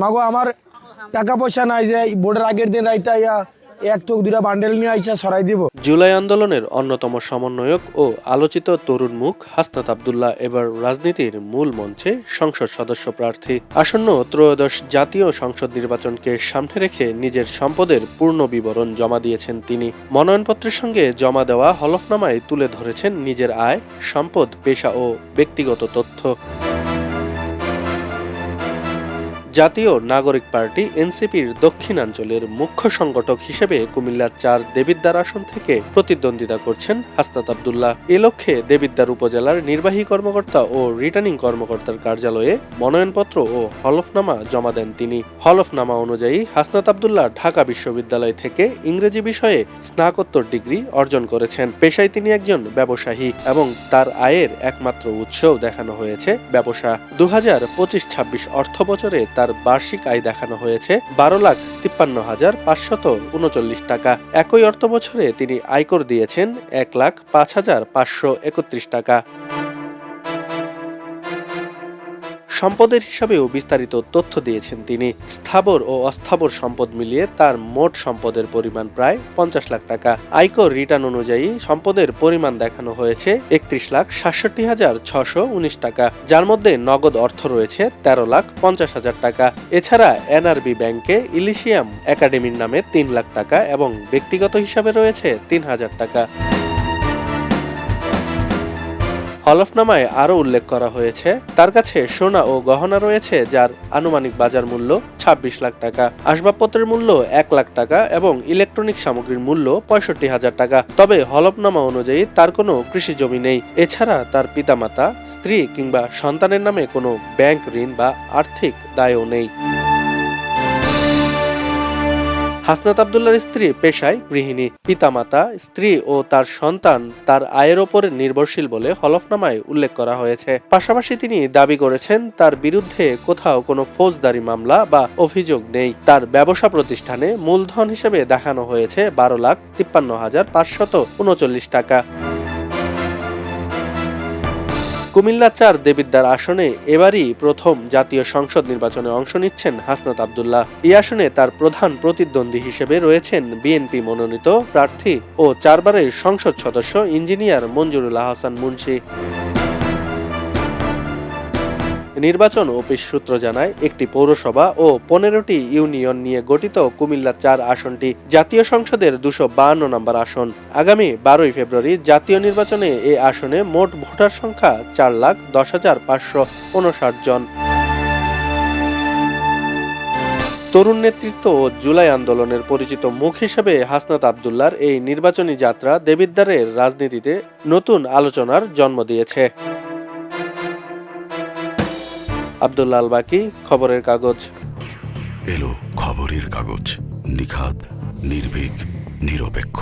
মাগো, আমার টাকা পয়সা নাই যে ভোটের আগের দিন রাইতে ইয়া এক দুটা বান্ডেল নিয়ে আইসা সরাই দিব। জুলাই আন্দোলনের অন্যতম সমন্বয়ক ও আলোচিত তরুণ মুখ হাসনাত আবদুল্লাহ এবার রাজনীতির মূল মঞ্চে সংসদ সদস্য প্রার্থী। আসন্ন ত্রয়োদশ জাতীয় সংসদ নির্বাচনকে সামনে রেখে নিজের সম্পদের পূর্ণ বিবরণ জমা দিয়েছেন তিনি। মনোনয়নপত্রের সঙ্গে জমা দেওয়া হলফনামায় তুলে ধরেছেন নিজের আয়, সম্পদ, পেশা ও ব্যক্তিগত তথ্য। জাতীয় নাগরিক পার্টি এনসিপির দক্ষিণাঞ্চলের মুখ্য সংগঠক হিসেবে কুমিল্লার চার দেবিদ্বার আসন থেকে প্রতিদ্বন্দ্বিতা করছেন হাসনাত আবদুল্লাহ। এ লক্ষ্যে দেবিদ্বার উপজেলার নির্বাহী কর্মকর্তা ও রিটার্নিং কর্মকর্তার কার্যালয়ে মনোনয়নপত্র ও হলফনামা জমা দেন তিনি। হলফনামা অনুযায়ী হাসনাত আবদুল্লাহ ঢাকা বিশ্ববিদ্যালয় থেকে ইংরেজি বিষয়ে স্নাতকোত্তর ডিগ্রি অর্জন করেছেন। পেশায় তিনি একজন ব্যবসায়ী এবং তার আয়ের একমাত্র উৎসও দেখানো হয়েছে ব্যবসা। দু হাজার পঁচিশ ছাব্বিশ অর্থ বছরে তার বার্ষিক আয় দেখানো হয়েছে বারো লাখ তিপ্পান্ন হাজার পাঁচশত উনচল্লিশ টাকা। একই অর্থ বছরে তিনি আয়কর দিয়েছেন এক লাখ পাঁচ হাজার পাঁচশো একত্রিশ টাকা। সম্পদের হিসাবেও বিস্তারিত তথ্য দিয়েছেন তিনি। স্থাবর ও অস্থাবর সম্পদ মিলিয়ে তার মোট সম্পদের পরিমাণ প্রায় পঞ্চাশ লাখ টাকা। আয়কর রিটার্ন অনুযায়ী সম্পদের পরিমাণ দেখানো হয়েছে একত্রিশ লাখ সাতষট্টি হাজার ছশো উনিশ টাকা, যার মধ্যে নগদ অর্থ রয়েছে তেরো লাখ পঞ্চাশ হাজার টাকা। এছাড়া এনআরবি ব্যাংকে ইলিশিয়াম একাডেমির নামে তিন লাখ টাকা এবং ব্যক্তিগত হিসাবে রয়েছে তিন হাজার টাকা। হলফনামায় আরও উল্লেখ করা হয়েছে, তার কাছে সোনা ও গহনা রয়েছে যার আনুমানিক বাজার মূল্য ২৬ লাখ টাকা, আসবাবপত্রের মূল্য এক লাখ টাকা এবং ইলেকট্রনিক সামগ্রীর মূল্য পঁয়ষট্টি হাজার টাকা। তবে হলফনামা অনুযায়ী তার কোনো কৃষি জমি নেই। এছাড়া তার পিতামাতা, স্ত্রী কিংবা সন্তানের নামে কোনো ব্যাংক ঋণ বা আর্থিক দায়ও নেই। হাসনাত আবদুল্লার স্ত্রী পেশায় গৃহিণী, পিতামাতা, স্ত্রী ও তার সন্তান তার আয়ের ওপর নির্ভরশীল বলে হলফনামায় উল্লেখ করা হয়েছে। পাশাপাশি তিনি দাবি করেছেন, তার বিরুদ্ধে কোথাও কোনো ফৌজদারি মামলা বা অভিযোগ নেই। তার ব্যবসা প্রতিষ্ঠানে মূলধন হিসেবে দেখানো হয়েছে বারো লাখ তিপ্পান্ন হাজার পাঁচশত উনচল্লিশ টাকা। কুমিল্লা চার দেবিদ্দার আসনে এবারই প্রথম জাতীয় সংসদ নির্বাচনে অংশ নিচ্ছেন হাসনাত আবদুল্লাহ। এই আসনে তার প্রধান প্রতিদ্বন্দ্বী হিসেবে রয়েছেন বিএনপি মনোনীত প্রার্থী ও চারবারের সংসদ সদস্য ইঞ্জিনিয়ার মঞ্জুরুল্লাহ হাসান মুন্সি। নির্বাচন অফিস সূত্র জানায়, একটি পৌরসভা ও পনেরোটি ইউনিয়ন নিয়ে গঠিত কুমিল্লা চার আসনটি জাতীয় সংসদের দুশো বাহান্ন নম্বর আসন। আগামী বারোই ফেব্রুয়ারি জাতীয় নির্বাচনে এ আসনে মোট ভোটার সংখ্যা চার লাখ দশ হাজার পাঁচশো উনষাট জন। তরুণ নেতৃত্ব ও জুলাই আন্দোলনের পরিচিত মুখ হিসেবে হাসনাত আবদুল্লার এই নির্বাচনী যাত্রা দেবিদ্বারের রাজনীতিতে নতুন আলোচনার জন্ম দিয়েছে। আবদুল্লাহ আল বাকি খবরের কাগজ। এলো খবরের কাগজ। নিখাদ নির্ভীক নিরপেক্ষ।